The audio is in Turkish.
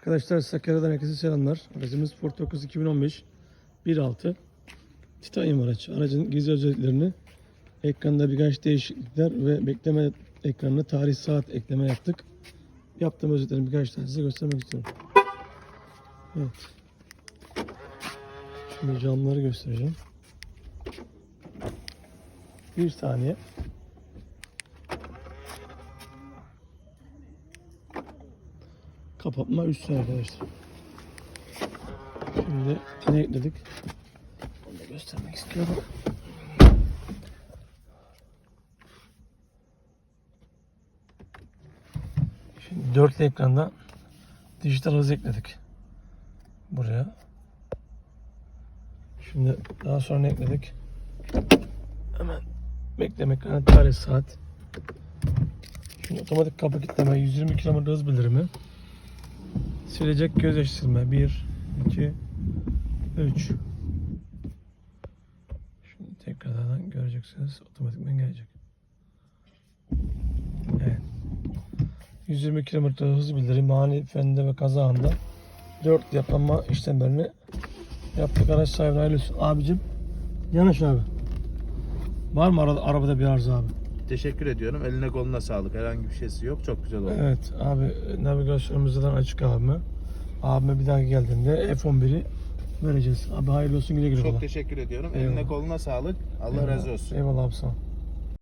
Arkadaşlar Sakarya'dan herkese selamlar. Aracımız Ford Focus 2015 1.6 Titanium araç. Aracın gizli özelliklerini ekranda birkaç değişiklikler ve bekleme ekranına tarih saat ekleme yaptık. Yaptığım özelliklerin birkaç tanesini size göstermek istiyorum. Evet. Şimdi camları göstereceğim. Bir saniye. Kapatma üstü arkadaşlar. Şimdi ne ekledik? Onu da göstermek istiyorum. Şimdi dörtlü ekranda dijital hız ekledik. Buraya. Şimdi daha sonra ne ekledik? Hemen bekleme ekranı tarih saat. Şimdi otomatik kapı kilitleme 120 km hız bildirimi. Silecek göz yaştırma 1 2 3 Şimdi tekrardan göreceksiniz otomatikman gelecek. Evet. 120 km hız bildirimi ani frende ve kaza anında 4 yapama işlemlerini yaptık araç sahibine hayırlı. Abicim yanaş abi. Var mı arada, arabada bir arıza abi? Teşekkür ediyorum. Eline koluna sağlık. Herhangi bir şeysi yok. Çok güzel oldu. Evet abi navigasyonumuzdan açık abime. Abime bir daha geldiğinde F11'i vereceğiz. Abi hayırlı olsun güle güle. Çok teşekkür ediyorum. Eyvallah. Eline koluna sağlık. Allah razı olsun. Eyvallah abi sağ ol.